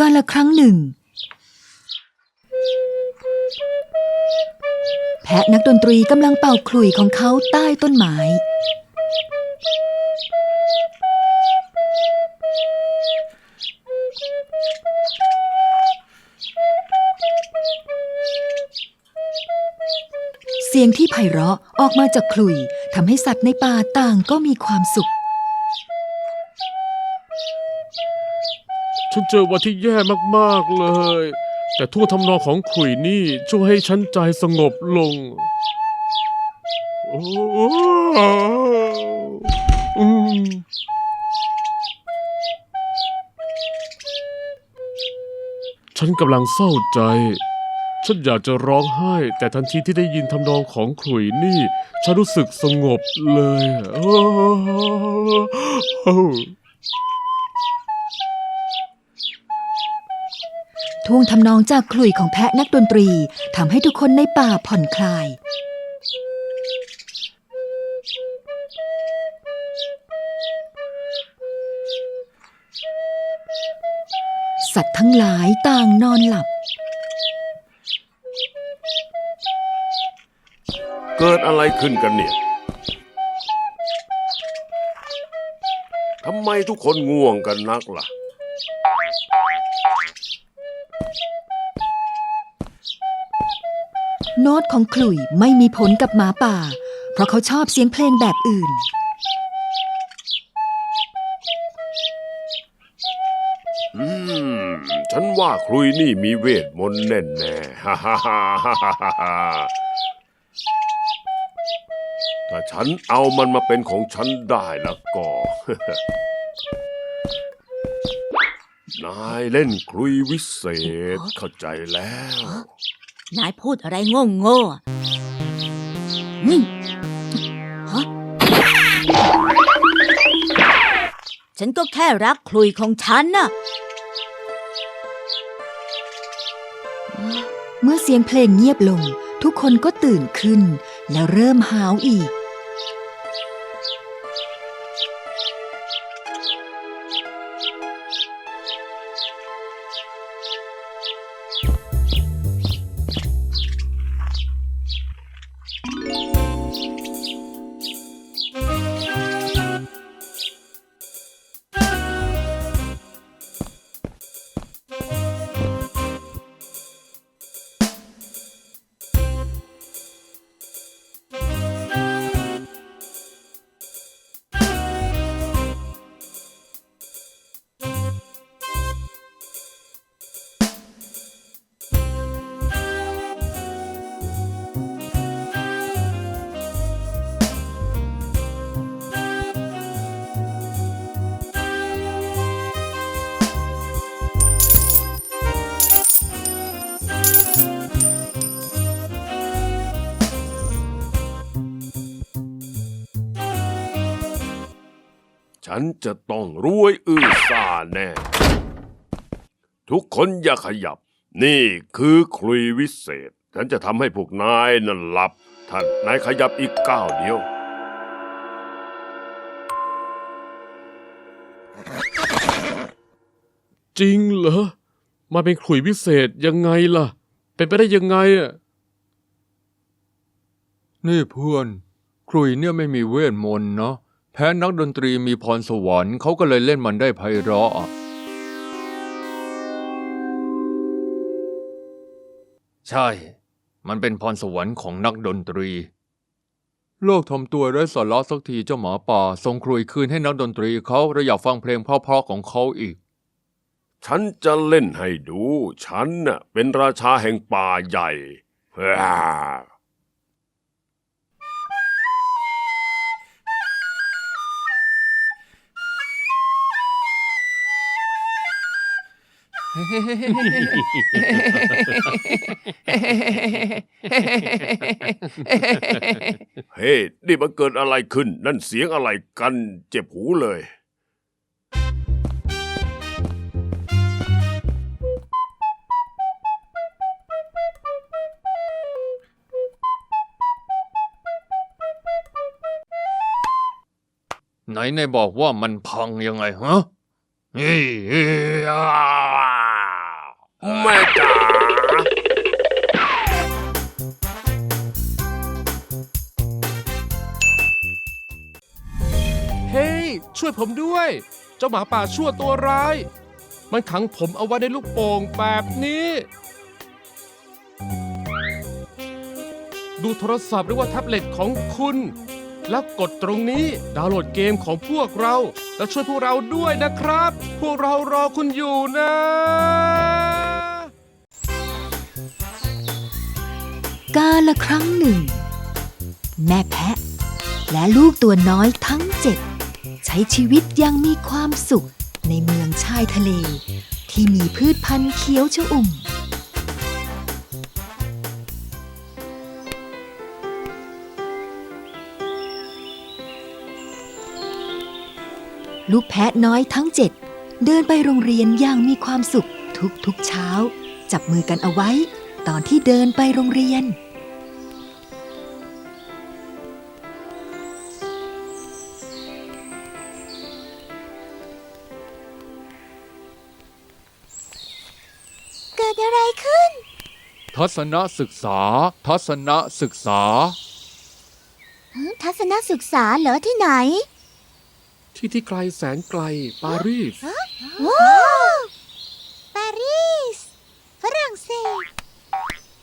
กาละครั้งหนึ่ง แพะนักดนตรีกำลังเป่าขลุ่ยของเขาใต้ต้นไม้ เสียงที่ไพเราะออกมาจากขลุ่ยทำให้สัตว์ในป่าต่างก็มีความสุข ฉันเจอวันที่แย่มากๆเลย แต่ท่วงทำนองของขลุยนี่ช่วยให้ฉันใจสงบลงอืมฉันกำลังเศร้าใจ ฉันอยากจะร้องไห้ แต่ทันทีที่ได้ยินทำนองของขลุยนี่ ฉันรู้สึกสงบเลย ท่วงทำนองจากขลุ่ยของแพะนักดนตรีทำให้ทุกคนในป่าผ่อนคลาย สัตว์ทั้งหลายต่างนอนหลับ เกิดอะไรขึ้นกันเนี่ย ทำไมทุกคนง่วงกันนักล่ะ น้ตของขลุ่ยไม่มีผลกับหมาป่า เพราะเขาชอบเสียงเพลงแบบอื่น อืม ฉันว่าครุยนี่มีเวทมนต์แน่แน่ๆฮ่าฮ่าฮ่าฮ่าฮ่าฮ่าถ้าฉันเอามันมาเป็นของฉันได้แล้วก็ นายเล่นครุยวิเศษเข้าใจแล้ว นายพูดอะไรโง่โง่นี่ฮะฉันก็แค่รักคลุยของฉันน่ะ เมื่อเสียงเพลงเงียบลง ทุกคนก็ตื่นขึ้น แล้วเริ่มหาวอีก นจะต้องรวยอื้อซ่าแน่ ทุกคนอย่าขยับ นี่คือคลุยวิเศษ ฉันจะทำให้พวกนายนั่นหลับ ท่านนายขยับอีกก้าวเดียว จริงเหรอ มาเป็นขลุยวิเศษยังไงล่ะ เป็นไปได้ยังไงอะนี่เพื่อนครุยเนี่ยไม่มีเวทมนต์เนาะ แพ้นักดนตรีมีพรสวรรค์เขาก็เลยเล่นมันได้ไพเราะ ใช่ มันเป็นพรสวรรค์ของนักดนตรี โลกทำตัวไร้สาระสักทีเจ้าหมาป่าส่งครุยคืนให้นักดนตรีเขาเราอยากฟังเพลงเพราะๆของเขาอีก ฉันจะเล่นให้ดู ฉันน่ะเป็นราชาแห่งป่าใหญ่ เฮ้ นี่มันเกิดอะไรขึ้น นั่นเสียงอะไรกัน เจ็บหูเลย ไหนในบอกว่ามันพังยังไงฮะเฮ้ยอ่า แม่จ๋าเฮ้ยช่วยผมด้วย เจ้าหมาป่าชั่วตัวร้าย มันขังผมเอาไว้ในลูกโป่งแบบนี้ ดูโทรศัพท์หรือว่าแท็บเล็ตของคุณ แล้วกดตรงนี้ดาวน์โหลดเกมของพวกเรา แล้วช่วยพวกเราด้วยนะครับ พวกเรารอคุณอยู่นะ กาละครั้งหนึ่ง แม่แพะ และลูกตัวน้อยทั้งเจ็ดใช้ชีวิตยังมีความสุขในเมืองชายทะเล ที่มีพืชพันธุ์เขียวชอุ่ม ลูกแพะน้อยทั้งเจ็ดเดินไปโรงเรียนอย่างมีความสุขทุกๆเช้า จับมือกันเอาไว้ตอนที่เดินไปโรงเรียน ทัศนศึกษา ทัศนศึกษา ทัศนศึกษาเหรอที่ไหน ที่ที่ไกลแสนไกล ปารีสว้าวปารีสฝรั่งเศส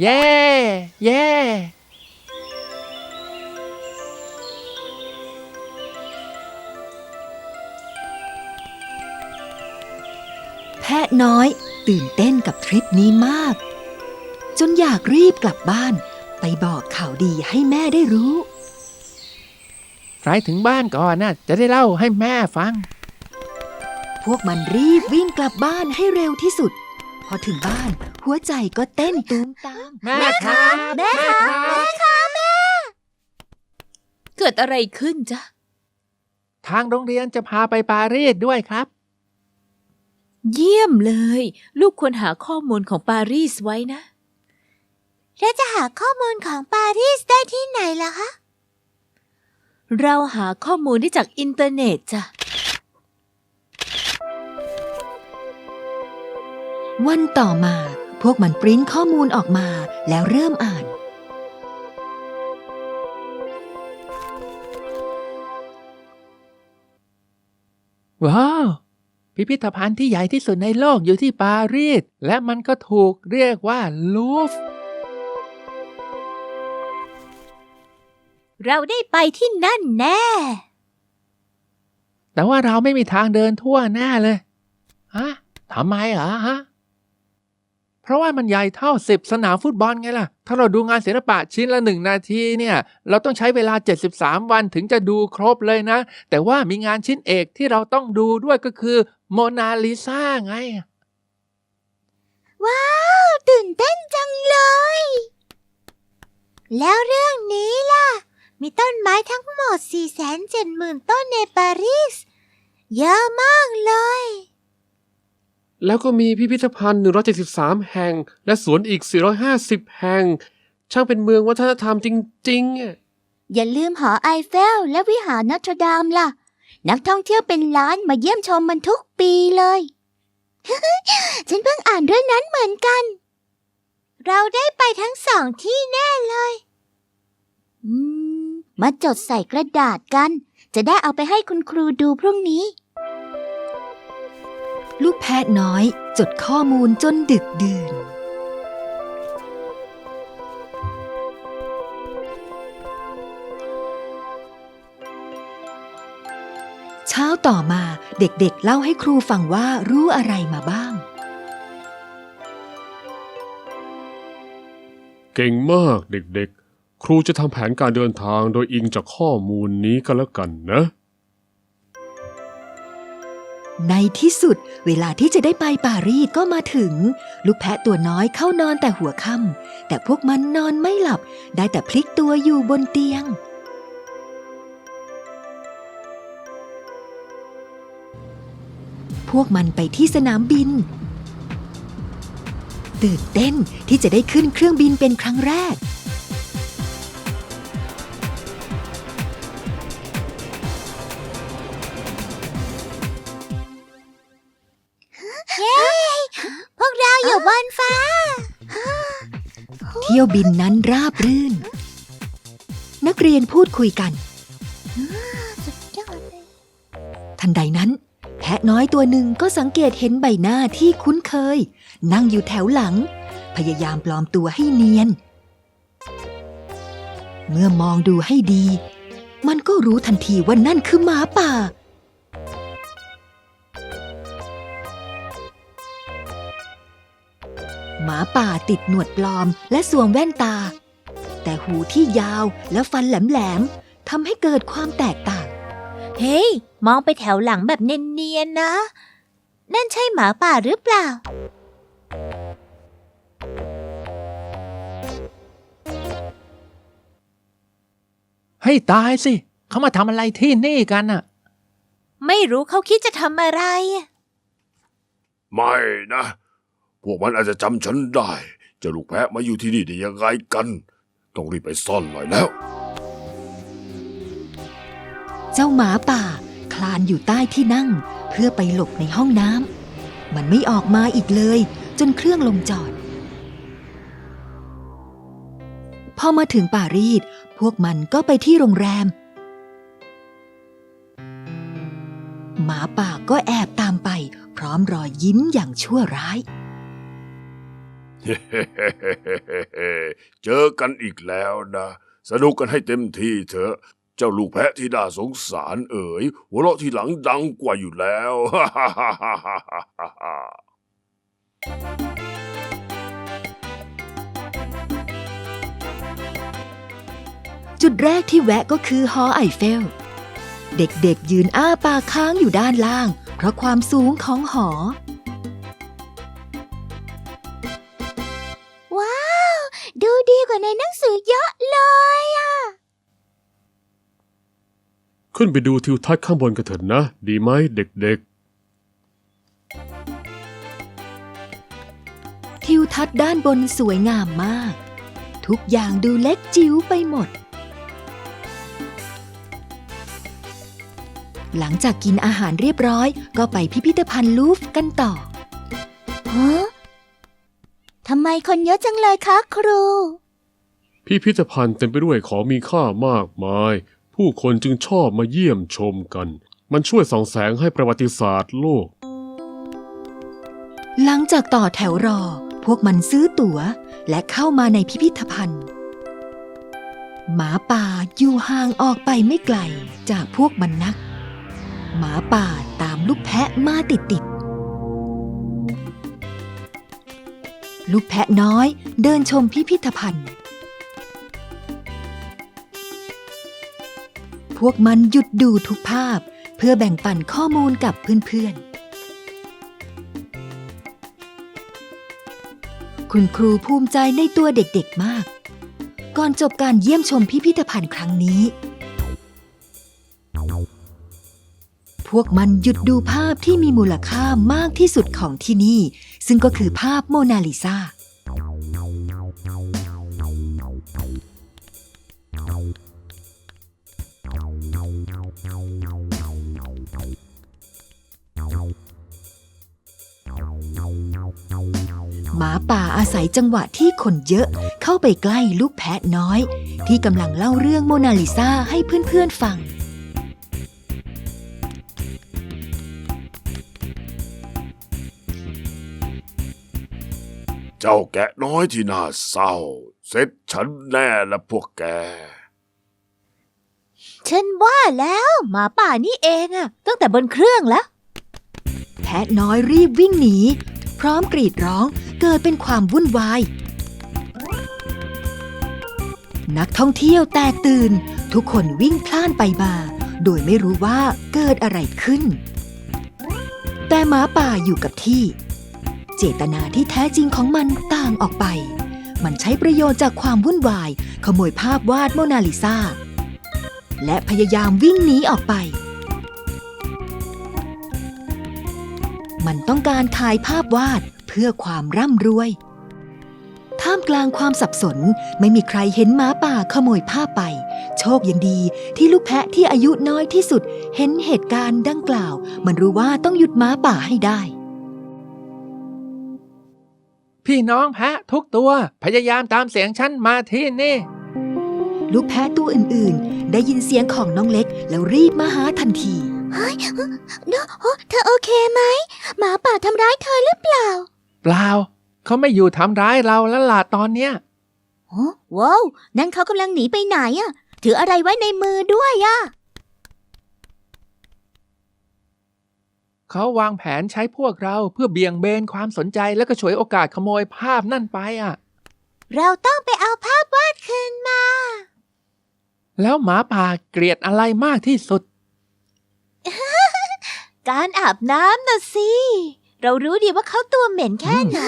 เย่เย่แพะน้อยตื่นเต้นกับทริปนี้มาก จนอยากรีบกลับบ้าน ไปบอกข่าวดีให้แม่ได้รู้ใครถึงบ้านก่อนน่ะจะได้เล่าให้แม่ฟัง พวกมันรีบวิ่งกลับบ้านให้เร็วที่สุด พอถึงบ้าน หัวใจก็เต้นตูมตาม แม่ครับแม่ครับแม่ครับแม่ เกิดอะไรขึ้นจ๊ะ ทางโรงเรียนจะพาไปปารีสด้วยครับ เยี่ยมเลย ลูกควรหาข้อมูลของปารีสไว้นะ แล้วจะหาข้อมูลของปารีสได้ที่ไหนล่ะคะ เราหาข้อมูลได้จากอินเทอร์เน็ตจ้ะ วันต่อมาพวกมันปริ้นข้อมูลออกมาแล้วเริ่มอ่าน ว้าว พิพิธภัณฑ์ที่ใหญ่ที่สุดในโลกอยู่ที่ปารีสและมันก็ถูกเรียกว่าลูฟร์ เราได้ไปที่นั่นแน่ แต่ว่าเราไม่มีทางเดินทั่วหน้าเลย ฮะทำไมเหรอฮะ เพราะว่ามันใหญ่เท่าสิบสนามฟุตบอลไงล่ะ ถ้าเราดูงานศิลปะชิ้นละหนึ่งนาทีเนี่ย เราต้องใช้เวลา 73 วันถึงจะดูครบเลยนะ แต่ว่ามีงานชิ้นเอกที่เราต้องดูด้วยก็คือโมนาลิซาไง ว้าว ตื่นเต้นจังเลย แล้วเรื่องนี้ล่ะ มีต้นไม้ทั้งหมด 470,000 ต้นในปารีส เยอะมากเลย แล้วก็มีพิพิธภัณฑ์ 173 แห่ง และสวนอีก 450 แห่ง ช่างเป็นเมืองวัฒนธรรมจริงๆอะอย่าลืมหอไอเฟล และวิหารนอตรดามล่ะ นักท่องเที่ยวเป็นล้านมาเยี่ยมชมมันทุกปีเลย ฉันเพิ่งอ่านเรื่องนั้นเหมือนกัน เราได้ไปทั้งสองที่แน่เลย อืม มาจดใส่กระดาษกัน จะได้เอาไปให้คุณครูดูพรุ่งนี้ ลูกแพะน้อยจดข้อมูลจนดึกดื่น เช้าต่อมาเด็กๆเล่าให้ครูฟังว่ารู้อะไรมาบ้างเก่งมากเด็กๆ ครูจะทำแผนการเดินทางโดยอิงจากข้อมูลนี้กันแล้วกันนะ ในที่สุดเวลาที่จะได้ไปปารีสก็มาถึง ลูกแพะตัวน้อยเข้านอนแต่หัวค่ำแต่พวกมันนอนไม่หลับ ได้แต่พลิกตัวอยู่บนเตียง พวกมันไปที่สนามบิน ตื่นเต้นที่จะได้ขึ้นเครื่องบินเป็นครั้งแรก เที่ยวบินนั้นราบรื่น นักเรียนพูดคุยกัน สุดยอดเลย ทันใดนั้น แพะน้อยตัวหนึ่งก็สังเกตเห็นใบหน้าที่คุ้นเคย นั่งอยู่แถวหลัง พยายามปลอมตัวให้เนียน เมื่อมองดูให้ดี มันก็รู้ทันทีว่านั่นคือหมาป่า หมาป่าติดหนวดปลอมและสวมแว่นตา แต่หูที่ยาวและฟันแหลมๆทำให้เกิดความแตกต่าง เฮ้ย มองไปแถวหลังแบบเนียนๆนะ นั่นใช่หมาป่าหรือเปล่า ให้ตายสิ เขามาทำอะไรที่นี่กันน่ะ ไม่รู้เขาคิดจะทำอะไร ไม่นะ พวกมันอาจจะจำฉันได้เจะลูกแพะมาอยู่ที่นี่ได้ยังไงกัน ต้องรีบไปซ่อนหน่อยแล้ว เจ้าหมาป่า คลานอยู่ใต้ที่นั่ง เพื่อไปหลบในห้องน้ำมันไม่ออกมาอีกเลย จนเครื่องลงจอด พอมาถึงปารีสพวกมันก็ไปที่โรงแรม หมาป่าก็แอบตามไป พร้อมรอยยิ้มอย่างชั่วร้าย เจอกันอีกแล้วนะ สนุกกันให้เต็มที่เถอะ เจ้าลูกแพะที่น่าสงสารเอ๋ย หัวเราะทีหลังดังกว่าอยู่แล้ว จุดแรกที่แวะก็คือหอไอเฟล เด็กๆยืนอ้าปากค้างอยู่ด้านล่าง เพราะความสูงของหอ ขึ้นไปดูทิวทัศน์ข้างบนกันเถิดนะ ดีไหมเด็กทิวทัศน์ด้านบนสวยงามมาก ทุกอย่างดูเล็กจิ๋วไปหมด หลังจากกินอาหารเรียบร้อยก็ไปพิพิธภัณฑ์ลูฟร์กันต่อฮะทำไมคนเยอะจังเลยคะครูๆพิพิธภัณฑ์เต็มไปด้วยของมีค่ามากมาย ผู้คนจึงชอบมาเยี่ยมชมกัน มันช่วยส่องแสงให้ประวัติศาสตร์โลก หลังจากต่อแถวรอ พวกมันซื้อตั๋ว และเข้ามาในพิพิธภัณฑ์ หมาป่าอยู่ห่างออกไปไม่ไกลจากพวกมันนัก หมาป่าตามลูกแพะมาติดติดลูกแพะน้อยเดินชมพิพิธภัณฑ์ พวกมันหยุดดูทุกภาพ เพื่อแบ่งปันข้อมูลกับเพื่อนๆ คุณครูภูมิใจในตัวเด็กๆมาก ก่อนจบการเยี่ยมชมพิพิธภัณฑ์ครั้งนี้ พวกมันหยุดดูภาพที่มีมูลค่ามากที่สุดของที่นี่ ซึ่งก็คือภาพโมนาลิซา หมาป่าอาศัยจังหวะที่คนเยอะเข้าไปใกล้ลูกแพะน้อย ที่กำลังเล่าเรื่องโมนาลิซาให้เพื่อนๆฟัง เจ้าแกะน้อยที่น่าเศร้า เสร็จฉันแน่ละพวกแก ฉันว่าแล้วหมาป่านี่เองอะตั้งแต่บนเครื่องแล้ว แพะน้อยรีบวิ่งหนี พร้อมกรีดร้องเกิดเป็นความวุ่นวาย นักท่องเที่ยวแตกตื่น ทุกคนวิ่งพล่านไปมา โดยไม่รู้ว่าเกิดอะไรขึ้น แต่หมาป่าอยู่กับที่ เจตนาที่แท้จริงของมันต่างออกไป มันใช้ประโยชน์จากความวุ่นวาย ขโมยภาพวาดโมนาลิซา และพยายามวิ่งหนีออกไป มันต้องการขายภาพวาดเพื่อความร่ำรวย ท่ามกลางความสับสนไม่มีใครเห็นหมาป่าขโมยภาพไป โชคยังดีที่ลูกแพะที่อายุน้อยที่สุดเห็นเหตุการณ์ดังกล่าว มันรู้ว่าต้องหยุดหมาป่าให้ได้ พี่น้องแพะทุกตัวพยายามตามเสียงฉันมาที่นี่ ลูกแพะตัวอื่นๆ ได้ยินเสียงของน้องเล็กแล้วรีบมาหาทันทีเนอะโอ้เธอโอเคไหมหมาป่าทำร้ายเธอหรือเปล่า เปล่า เขาไม่อยู่ทำร้ายเราแล้วล่ะตอนเนี้ยโอ้ว้าวนั่นเขากำลังหนีไปไหนอะถืออะไรไว้ในมือด้วยอะเขาวางแผนใช้พวกเราเพื่อเบี่ยงเบนความสนใจแล้วก็ฉวยโอกาสขโมยภาพนั่นไปอะ เราต้องไปเอาภาพวาดคืนมา แล้วหมาป่าเกลียดอะไรมากที่สุด การอาบน้ำน่ะสิ เรารู้ดีว่าเขาตัวเหม็นแค่ไหน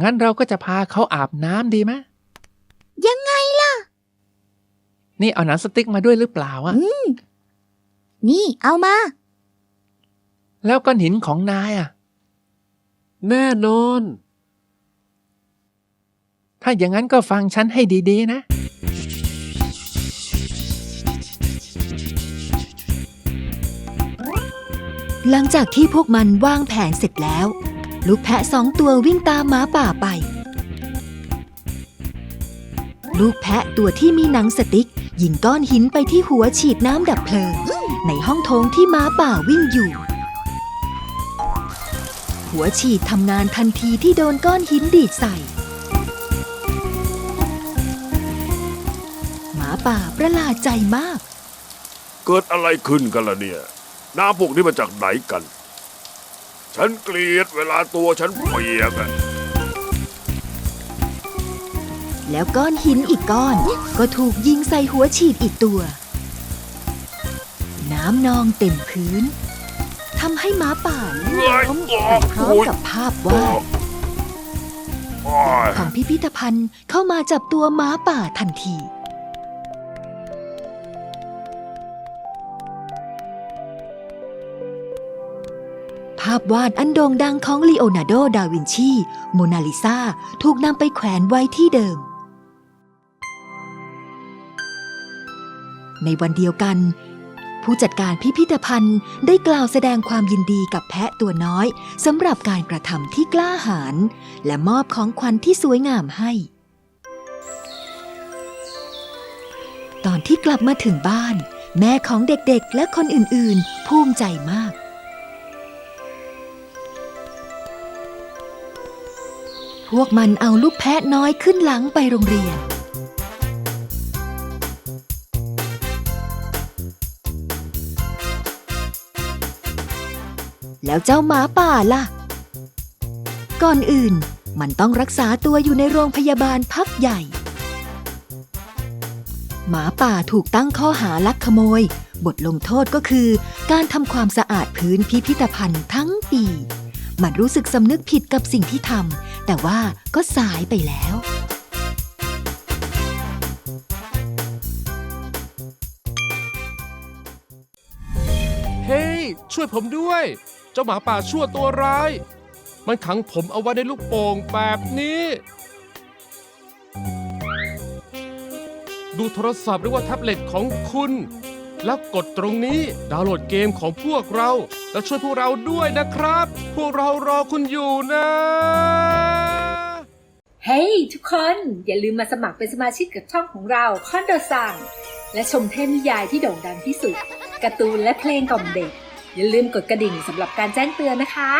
งั้นเราก็จะพาเขาอาบน้ำดีไหมยังไงล่ะ นี่เอาหนังสติ๊กมาด้วยหรือเปล่าอะนี่เอามา แล้วก้อนหินของนายอะแน่นอน ถ้าอย่างนั้นก็ฟังฉันให้ดีๆนะ หลังจากที่พวกมันวางแผนเสร็จแล้ว ลูกแพะสองตัววิ่งตามหมาป่าไป ลูกแพะตัวที่มีหนังสติ๊กยิงก้อนหินไปที่หัวฉีดน้ำดับเพลิง ในห้องโถงที่หมาป่าวิ่งอยู่ หัวฉีดทำงานทันทีที่โดนก้อนหินดีดใส่ มาป่าประหลาดใจมาก เกิดอะไรขึ้นกันล่ะเนี่ย น้ำพวกนี้มาจากไหนกัน ฉันเกลียดเวลาตัวฉันเปียกอะแล้วก้อนหินอีกก้อน ก็ถูกยิงใส่หัวฉีดอีกตัว น้ำนองเต็มพื้นทำให้หม้าป่าเอ้ยล้มโอ้ไปพร้อมโอ้ยกับภาพวาดโอ้ยของพิพิธภัณฑ์เข้ามาจับตัวหม้าป่าทันที ภาพวาดอันโด่งดังของลีโอนาร์โด ดาวินชี โมนาลิซาถูกนำไปแขวนไว้ที่เดิม ในวันเดียวกัน ผู้จัดการพิพิธภัณฑ์ได้กล่าวแสดงความยินดีกับแพะตัวน้อยสำหรับการกระทำที่กล้าหาญและมอบของขวัญที่สวยงามให้ ตอนที่กลับมาถึงบ้าน แม่ของเด็กๆและคนอื่นๆ ภูมิใจมาก พวกมันเอาลูกแพะน้อยขึ้นหลังไปโรงเรียน แล้วเจ้าหมาป่าล่ะ ก่อนอื่นมันต้องรักษาตัวอยู่ในโรงพยาบาลพักใหญ่ หมาป่าถูกตั้งข้อหาลักขโมย บทลงโทษก็คือ การทำความสะอาดพื้นพิพิธภัณฑ์ทั้งปี มันรู้สึกสำนึกผิดกับสิ่งที่ทำแต่ว่าก็สายไปแล้วเฮ้ยช่วยผมด้วย เจ้าหมาป่าชั่วตัวร้าย มันขังผมเอาไว้ในลูกโป่งแบบนี้ ดูโทรศัพท์หรือว่าแท็บเล็ตของคุณ แล้วกดตรงนี้ดาวน์โหลดเกมของพวกเรา แล้วช่วยพวกเราด้วยนะครับ พวกเรารอคุณอยู่นะ เฮ้ยทุกคน อย่าลืมมาสมัครเป็นสมาชิกกับช่องของเราคอนโดซังและชมเทพนิยายที่โด่งดังที่สุดการ์ตูนและเพลงกล่อมเด็ก อย่าลืมกดกระดิ่งสำหรับการแจ้งเตือนนะคะ